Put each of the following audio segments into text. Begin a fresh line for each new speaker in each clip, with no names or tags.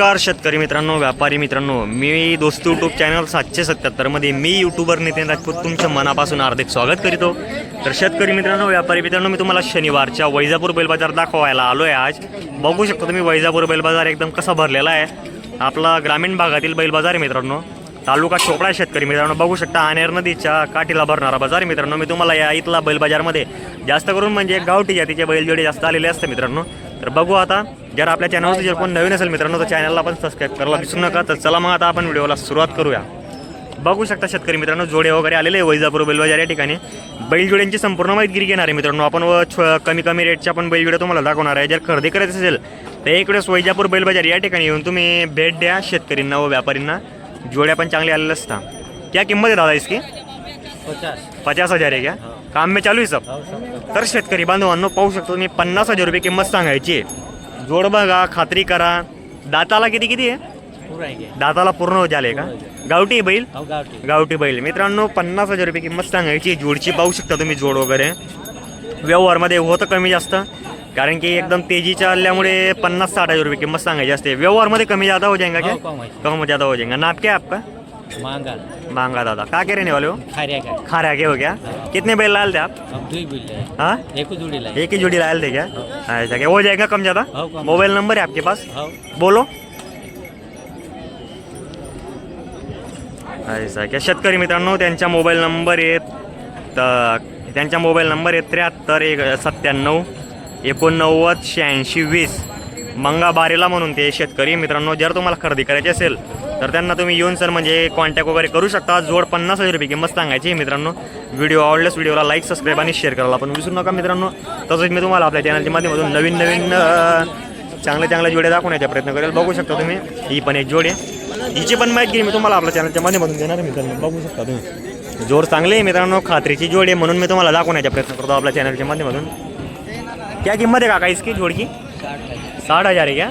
नमस्कार शेतकरी मित्रांनो व्यापारी मित्रांनो मी दोस्त यूट्यूब चॅनल सातशे सत्याहत्तरमध्ये मी यूट्यूबर नितीन राजपूत तुमच्या मनापासून हार्दिक स्वागत करीतो. तर शेतकरी मित्रांनो व्यापारी मित्रांनो मी तुम्हाला शनिवारच्या वैजापूर बैल बाजार दाखवायला आलो आहे आज. बघू शकता तुम्ही वैजापूर बैल बाजार एकदम कसा भरलेला आहे. आपला ग्रामीण भागातील बैल बाजार आहे मित्रांनो. तालुका चोपडा शेतकरी मित्रांनो. बघू शकता आनेर नदीच्या काठीला भरणारा बाजार मित्रांनो. मी तुम्हाला या इथला बैल बाजारमध्ये जास्त करून म्हणजे गावठी जातीचे बैलजोडे जास्त आलेले असते मित्रांनो. तर बघू आता. जर आपल्या चॅनलवरती जर कोण नवीन असेल मित्रांनो तर चॅनलला पण सबस्क्राईब करायला विसरू नका. तर चला मग आता आपण व्हिडिओला सुरुवात करूया. बघू शकता शेतकरी मित्रांनो जोडे वगैरे आलेले वैजापूर बैलबाजार या ठिकाणी. बैलजोड्यांची संपूर्ण माहिती घेणार आहे मित्रांनो. आपण व छ- कमी कमी रेटच्या पण बैलजोडे तुम्हाला दाखवणार आहे. जर खरेदी करायचं असेल तर एक वेळेस वैजापूर बैलबाजार या ठिकाणी येऊन तुम्ही भेट द्या शेतकरींना व व्यापारींना. जोड्या पण चांगल्या आलेल्या असतात. क्या किंमत आहे दादा इसकी?
पचास.
पचास हजार आहे क्या काम में चालू आहे सब. तर शेतकरी बांधवांनो पाहू शकतो तुम्ही पन्नास हजार रुपये किंमत सांगायची जोड बघा खात्री करा. दाताला किती किती आहे? दाताला पूर्ण झाले का? गावठी बैल?
हो गावठी.
बैल. मित्रांनो पन्नास हजार रुपये किंमत सांगायची जोडची पाहू शकता तुम्ही जोड वगैरे. व्यवहारमध्ये होतं कमी जास्त. कारण की एकदम तेजी चालल्यामुळे पन्नास साठ हजार रुपये किंमत सांगायची असते. व्यवहारमध्ये कमी ज्यादा हो जाएगा क्या
हो कम है
कम ज्यादा हो जाएगा नाप क्या आपका?
मांगा.
मांगा दादा क्या कह रहने वाले हो
खारिया का
खारे आगे हो गया कितने बैल लाल थे आप?
अब दुई बिल है
हाँ?
एक जोड़ी लाई
एक ही जोड़ी थे क्या? ऐसा क्या हो जाएगा कम ज़्यादा?
हो।
मोबाइल नंबर है आपके पास?
हो.
बोलो. ऐसा क्या शेतकरी मित्रांनो त्यांचा मोबाईल नंबर आहे त्यांचा मोबाईल नंबर आहे त्र्याहत्तर एक सत्त्याण्णव एकोणनव्वद शहाऐंशी वीस. मंगा बारेला म्हणून ते शेतकरी मित्रांनो जर तुम्हाला खरेदी करायची असेल तर त्यांना तुम्ही येऊन सर म्हणजे कॉन्टॅक्ट वगैरे करू शकता. जोड पन्नास हजार रुपये किंमत सांगायची मित्रांनो. व्हिडिओ आवडल्यास व्हिडिओला लाईक सबस्क्राईब आणि शेअर करायला पण विसरू नका मित्रांनो. तसंच मी तुम्हाला आपल्या चॅनलच्या माध्यमातून नवीन नवीन चांगल्या चांगल्या जोड्या दाखवण्याचा प्रयत्न करेल. बघू शकता तुम्ही ही पण एक जोड आहे. हिची पण माहिती मी तुम्हाला आपल्या चॅनलच्या माध्यमातून देणार मित्रांनो. बघू शकता तुम्ही. जोड चांगले आहे मित्रांनो खात्रीची जोड आहे म्हणून मी तुम्हाला दाखवण्याचा प्रयत्न करतो आपल्या चॅनलच्या माध्यमातून. त्या किंमत आहे काका इसकी जोडकी? साठ हजार आहे का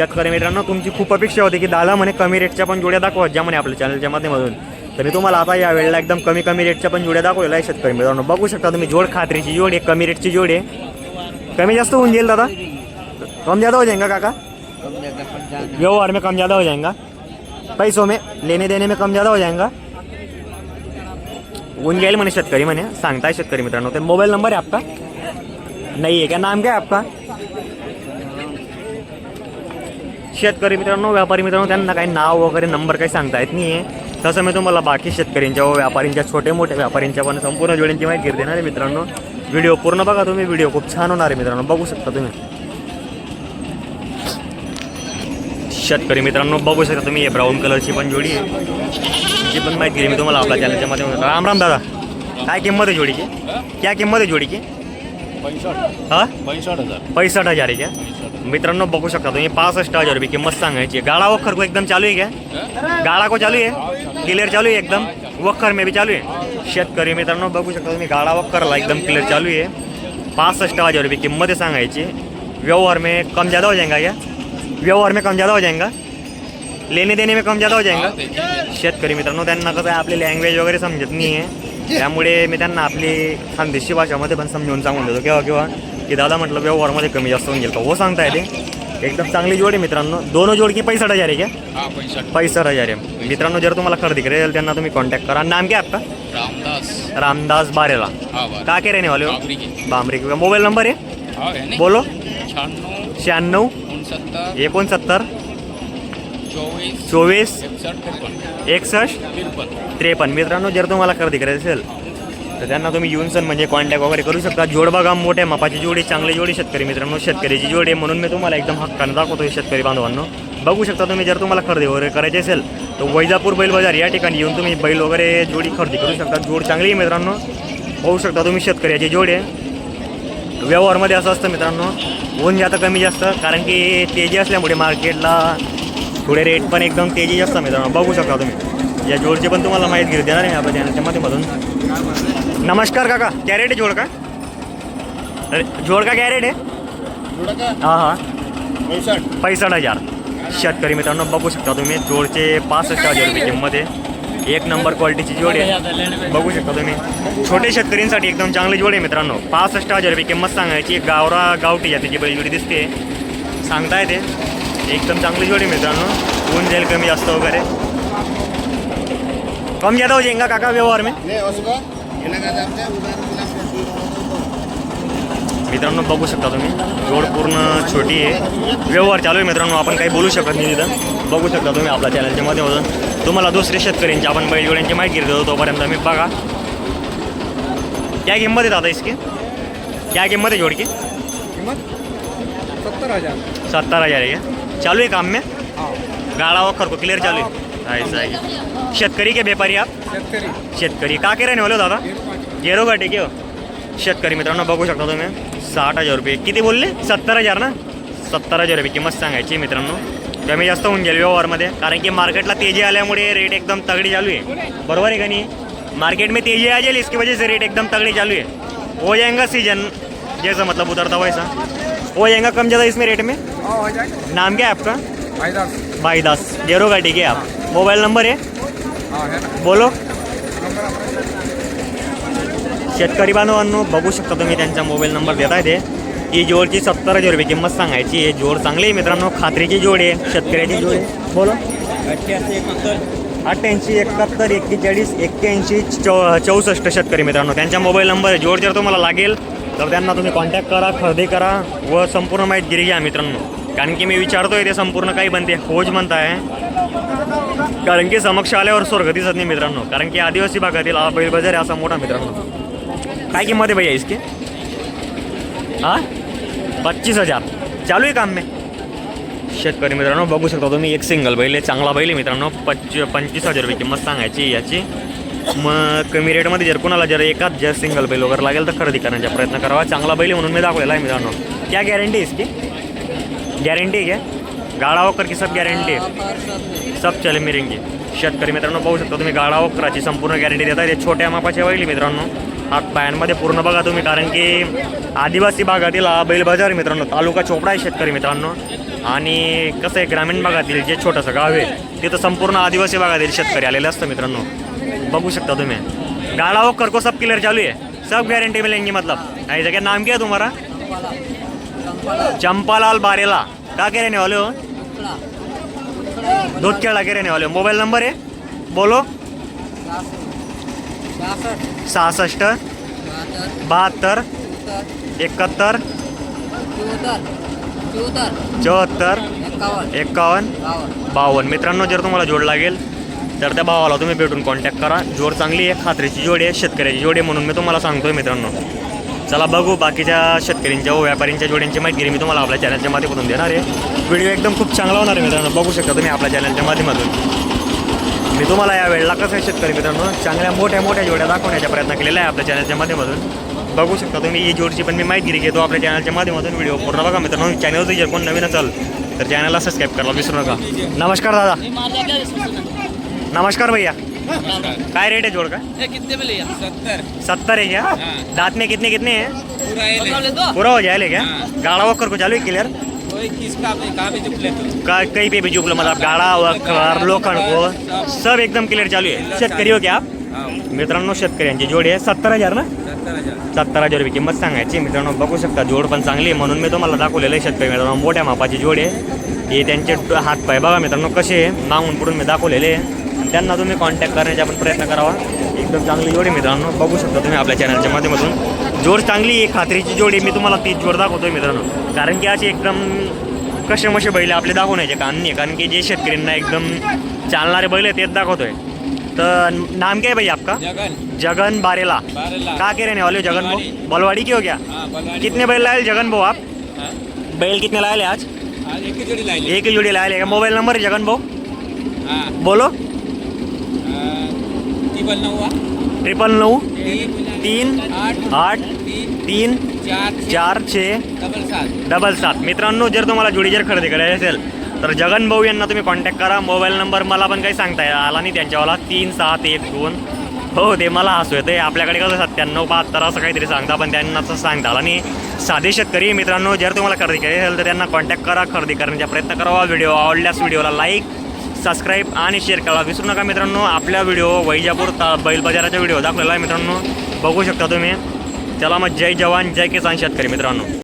शेतकरी मित्रांनो तुमची खूप अपेक्षा होती की दादा म्हणे कमी रेटच्या पण जोड्या दाखवा ज्या म्हणे आपल्या चॅनलच्या माध्यमातून. तर मी तुम्हाला आता या वेळेला एकदम कमी कमी रेटच्या पण जोड्या दाखवलेला आहे शेतकरी मित्रांनो. बघू शकता तुम्ही जोड खात्रीची जोड आहे कमी रेटची जोड आहे. कमी जास्त होऊन जाईल दादा? कम ज़्यादा हो जाएगा काका? व्यवहार में कम ज़्यादा हो जाएगा पैसों में लेने देने में कम ज़्यादा हो जाएगा होऊन जाईल म्हणे शेतकरी म्हणे सांगताय शेतकरी मित्रांनो. ते मोबाईल नंबर आहे आपका? नाही आहे क्या नाम क्या है आपका? शेतकरी मित्रांनो व्यापारी मित्रांनो त्यांना काही नाव वगैरे नंबर काही सांगता येत नाही आहे तसं मी तुम्हाला बाकी शेतकऱ्यांच्या व व्यापाऱ्यांच्या छोटे मोठे व्यापाऱ्यांच्या पण संपूर्ण जोड्यांची माहिती देणार आहे मित्रांनो. व्हिडिओ पूर्ण बघा तुम्ही व्हिडिओ खूप छान होणार आहे मित्रांनो. बघू शकता तुम्ही. शेतकरी मित्रांनो बघू शकता तुम्ही हे ब्राऊन कलरची पण जोडी आहे. जी पण माहिती दिली मी तुम्हाला आपल्या चॅनलच्या माध्यमातून. राम राम दादा. काय किंमत आहे जोडीची? क्या किंमत आहे जोडीची? हां?
पैंसठ हजार.
आहे क्या मित्रांनो बघू शकता तुम्ही पासष्ट हजार रुपये किंमत सांगायची. गाळा वखर को एकदम चालू आहे क्या गाळा को चालू आहे? क्लिअर चालू आहे. एकदम? वखर में भी चालू आहे? शेतकरी मित्रांनो बघू शकता तुम्ही गाळा वखरला एकदम क्लिअर चालू आहे. पासष्ट हजार रुपये किंमत आहे. सांगायची व्यवहार में कम ज़्यादा हो जाएगा क्या? व्यवहार में कम ज़्यादा हो जाएगा? लेने देने में कम ज़्यादा हो जाएगा? शेतकरी मित्रांनो त्यांना कसं आहे आपली लँग्वेज वगैरे समजत नाही आहे त्यामुळे मी त्यांना आपली खानदेशी भाषामध्ये पण समजावून सांगून देतो. केव्हा केव्हा? की दादा म्हटलं व्यवहारमध्ये कमी जास्त होऊन जाईल का हो सांगता येते एकदम चांगली जोड मित्रांनो. दोन जोड की पैंसठ हजार आहे क्या
हा पैंसठ.
हजार आहे. मित्रांनो जर तुम्हाला खरेदी करायला त्यांना तुम्ही कॉन्टॅक्ट करा. नाम क्या आपका
रामदास.
रामदास बारेला.
हा
का के रहने वाले? हो
की
बामरी का मोबाईल नंबर आहे? बोलो.
शहाण्णव
एकोणसत्तर
चोवीस एकसष्ट त्रेपन्न.
मित्रांनो जर तुम्हाला खरेदी करायची असेल तर त्यांना तुम्ही येऊन सण म्हणजे कॉन्टॅक्ट वगैरे करू शकता. जोड बघा मोठ्या मापाची जोडी चांगली जोडी शेतकरी मित्रांनो शेतकऱ्याची जोडी म्हणून मी तुम्हाला एकदम हक्कानं दाखवतो शेतकरी बांधवांनो. बघू शकता तुम्ही जर तुम्हाला खरेदी वगैरे करायची असेल तर वैजापूर बैल बाजार या ठिकाणी येऊन तुम्ही बैल वगैरे जोडी खरेदी करू शकता. जोड चांगली आहे मित्रांनो. पाहू शकता तुम्ही शेतकऱ्याची जोडी आहे. व्यवहारमध्ये असं असतं मित्रांनो ऊन जातं कमी जास्त कारण की तेजी असल्यामुळे मार्केटला थोडे रेट पण एकदम तेजी असतं मित्रांनो. बघू शकता तुम्ही. या जोडची पण तुम्हाला माहिती घेऊ देणार आहे आपल्या चॅनलच्या माध्यमातून. नमस्कार काका. क्या रेट आहे जोड का अरे, जोड का क्या रेट आहे हां हां.
पैंसठ.
पैंसठ हजार. शेतकरी मित्रांनो बघू शकता तुम्ही. जोडचे पासष्ट हजार रुपये किंमत आहे. एक नंबर क्वालिटीची जोड आहे. बघू शकता तुम्ही. छोटे शेतकऱ्यांसाठी एकदम चांगली जोड आहे मित्रांनो. पासष्ट हजार रुपये किंमत सांगायची. गावरा गावठी जातीची बैलजोडी दिसते. सांगता येते एकदम चांगली जोडी मित्रांनो होऊन जाईल कमी जास्त वगैरे. कम ज़्यादा हो जाएगा काका व्यवहार में?
हैं का
मित्रांनो बघू शकता तुम्ही. जोड पूर्ण छोटी आहे. व्यवहार चालू आहे मित्रांनो आपण काही बोलू शकत नाही तिथं. बघू शकता तुम्ही आपल्या चॅनलच्या माध्यमातून. तुम्हाला दुसरे शेतकऱ्यांची आपण बैलजोड्यांची माहिती देतो तोपर्यंत मी बघा. क्या किंमत है दादा इसकी? क्या किंमत है जोड़ की
कीमत? सत्तर हज़ार.
सत्तर हज़ार है चालू है काम में? गाड़ा वखर को क्लियर चालू है? ऐसा है शेतकरी के व्यापारी आप?
शेतकरी।
शेतकरी। का के रहने वाले हो दादा? गेरो गाठी की हो? शेतकरी मित्रांनो बघू शकता तुम्ही. साठ हज़ार रुपये. किती बोलले? सत्तर हज़ार ना? सत्तर हज़ार रुपये किंमत सांगायची मित्रांनो. कमी जास्त होऊन गेले व्यवहारमध्ये. कारण की मार्केटला तेज़ी आल्यामुळे रेट एकदम तगडी चालू आहे. बरोबर आहे का नाही? मार्केट में तेज़ी आ जाएगी इसकी वजह से रेट एकदम तगड़ी चालू है हो जाएगा सीज़न जैसा मतलब उतरता वैसा हो जाएगा कम ज़्यादा इसमें रेट में?
हो जाएगा।
नाम क्या है आपका?
फायदा
भाई दास जेरो का ठीक है आप। मोबाइल नंबर है?
हाँ है ना।
बोलो। शेतकरी बांधवांनो बघू शकता तुम्ही त्यांचा मोबाईल नंबर देता येते ही जोडची सत्तर हजार रुपये किंमत सांगायची आहे. जोड चांगली आहे मित्रांनो. खात्रीची जोड आहे. शेतकऱ्याची जोड आहे. बोलो. अठ्ठ्याऐंशी एकाहत्तर. एक्केचाळीस एक्क्याऐंशी चौ चौसष्ट शेतकरी मित्रांनो. त्यांचा मोबाईल नंबर आहे. जोड जर तुम्हाला लागेल तर त्यांना तुम्ही कॉन्टॅक्ट करा खरेदी करा व संपूर्ण माहितगिरी घ्या मित्रांनो. कारण की मी विचारतोय ते संपूर्ण काही बनते. खोज म्हणताय. कारण की समक्ष आल्यावर स्वर्ग दिसत नाही मित्रांनो. कारण की आदिवासी भागातील बैल बाजार असा मोठा मित्रांनो. काय किंमत आहे भैया इसकी? हा? पच्चीस हजार. चालू आहे काम मी. शेतकरी मित्रांनो बघू शकता तुम्ही एक सिंगल बैल आहे चांगला बैल आहे मित्रांनो. पच्च पंचवीस हजार रुपये किंमत सांगायची याची. मग कमी रेटमध्ये जर कोणाला जर एकाच जर सिंगल बैल वगैरे लागेल तर खरेदी करण्याचा प्रयत्न करावा. चांगला बैल म्हणून मी दाखवलेला आहे मित्रांनो. क्या गॅरंटी इसकी? गॅरंटी आहे गाडा वकर की सब गॅरंटी आहे सब चले मिरेंगे. शेतकरी मित्रांनो पाहू शकता तुम्ही गाडा वकराची संपूर्ण गॅरंटी देतात हे छोट्या मापाच्या बैल मित्रांनो. हात पायांमध्ये पूर्ण बघा तुम्ही कारण की आदिवासी भागातील हा बैल बाजार मित्रांनो. तालुका चोपडा आहे शेतकरी मित्रांनो. आणि कसं आहे ग्रामीण भागातील जे छोटंसं गाव आहे तिथं संपूर्ण आदिवासी भागातील शेतकरी आलेले असतं मित्रांनो. बघू शकता तुम्ही. गाड़ा वोकर को सब क्लियर चालू है सब गारंटी मिलेंगी मतलब. ऐसा क्या नाम क्या है तुम्हारा चंपालाल बारेला. क्या के रहने वाले हो? दूध केला के रहने वाले हो? मोबाइल नंबर है बोलो. सहासष्ट. बहात्तर. एकाहत्तर. चौहत्तर. एकावन्न. बावन्न. मित्रांनो जर तुम्हाला जोड लागेल तर त्या भावाला तुम्ही भेटून कॉन्टॅक्ट करा. जोड चांगली आहे खात्रीची जोडी आहे शेतकऱ्याची जोडी आहे म्हणून मी तुम्हाला सांगतोय मित्रांनो. चला बघू बाकीच्या शेतकऱ्यांच्या व व्यापाऱ्यांच्या जोड्यांची माहिती मी तुम्हाला आपल्या चॅनलच्या माध्यमातून देणार आहे. व्हिडिओ एकदम खूप चांगला होणार आहे मित्रांनो. बघू शकता तुम्ही आपल्या चॅनलच्या माध्यमातून. मी तुम्हाला या वेळेला कसं आहे शेतकरी मित्रांनो? चांगल्या मोठ्या मोठ्या जोड्या दाखवण्याचा प्रयत्न केलेला आहे आपल्या चॅनलच्या माध्यमातून. बघू शकता तुम्ही ही जोडची पण मी माहिती घेतो आपल्या चॅनलच्या माध्यमातून. व्हिडिओ पूर्ण बघा मित्रांनो. चॅनल जर कोण नवीन असेल तर चॅनलला सबस्क्राईब करायला विसरू नका. नमस्कार दादा. नमस्कार भैया। काय रेट है जोड़ का
कितने में लिया?
सत्तर.
सत्तर है क्या? दांत में कितने कितने हैं?
पूरा ये ले
पूरा हो जाए क्या?
हाँ।
गाड़ा वक्कर को चालू है क्लियर
कोई किसका भी कहाँ
पे भी जुगल मतलब गाड़ा वक्कर लोखंड को सब। एकदम क्लियर चालू है। शेतकरी हो क्या आप? मित्रांनो शेतकऱ्यांची जोडी आहे. सत्तर हजार ना?
सत्तर हजार।
रुपये किंमत सांगायची. मित्रांनो बघू शकता जोड पण चांगली आहे म्हणून मी तुम्हाला दाखवलेलं आहे शेतकरी मित्रांनो. मोठ्या मापाची जोड आहे. हे त्यांचे हात पाय बघा मित्रांनो कसे आहे? मागून पुढून मी दाखवलेले आहे. त्यांना तुम्ही कॉन्टॅक्ट करण्याचा पण प्रयत्न करावा. एकदम चांगली जोड मित्रांनो. बघू शकता तुम्ही आपल्या चॅनलच्या माध्यमातून. जोड चांगली आहे खात्रीची जोड मी तुम्हाला तीच जोड दाखवतोय मित्रांनो. कारण की अशी एकदम कसे मसे बैल आपले दाखवण्याचे नाही कारण की जे शेतकऱ्यांना एकदम चालणारे बैल आहेत तेच दाखवतोय. तर नाम क्या है भाई आपका?
जगन.
जगन बारेला. कहाँ के रहने वाले हो जगन
बलवाड़ी।
भाऊ? बलवाड़ी. की हो
बलवाड़ी.
कितने बैल लाए जगन भाऊ आप? बैल कितने लाए आज?
आज एक ही जोड़ी लाई ली.
एक ही जोड़ी लाए मोबाइल नंबर जगन भाऊ? बोलो।
टिबल नौ हुआ
ट्रिपल नऊ
तीन आठ तीन चार
छे
डबल सात.
डबल सात. मित्रांनो जर तुम्हाला जोडी जर खरेदी करायची असेल तर जगन भाऊ यांना तुम्ही कॉन्टॅक्ट करा. मोबाईल नंबर मला पण काही सांगता आला नाही त्यांच्यावाला. तीन सात एक दोन. हो ते मला हसू येते आपल्याकडे कसं सत्त्याण्णव बहात्तर असं काहीतरी सांगता पण त्यांना तसं सांगता आला आणि साधे शेतकरी मित्रांनो जर तुम्हाला खरेदी करायची असेल तर त्यांना कॉन्टॅक्ट करा. खरेदी करण्याचा प्रयत्न करावा. व्हिडिओ आवडल्यास व्हिडिओला लाईक सबस्क्राईब आणि शेअर करा. विसरू नका मित्रांनो आपल्या व्हिडिओ वैजापूर ता बैल बाजाराचा व्हिडिओ दाखवलेला आहे मित्रांनो. बघू शकता तुम्ही. चला मग जय जवान जय किसान शेतकरी मित्रांनो.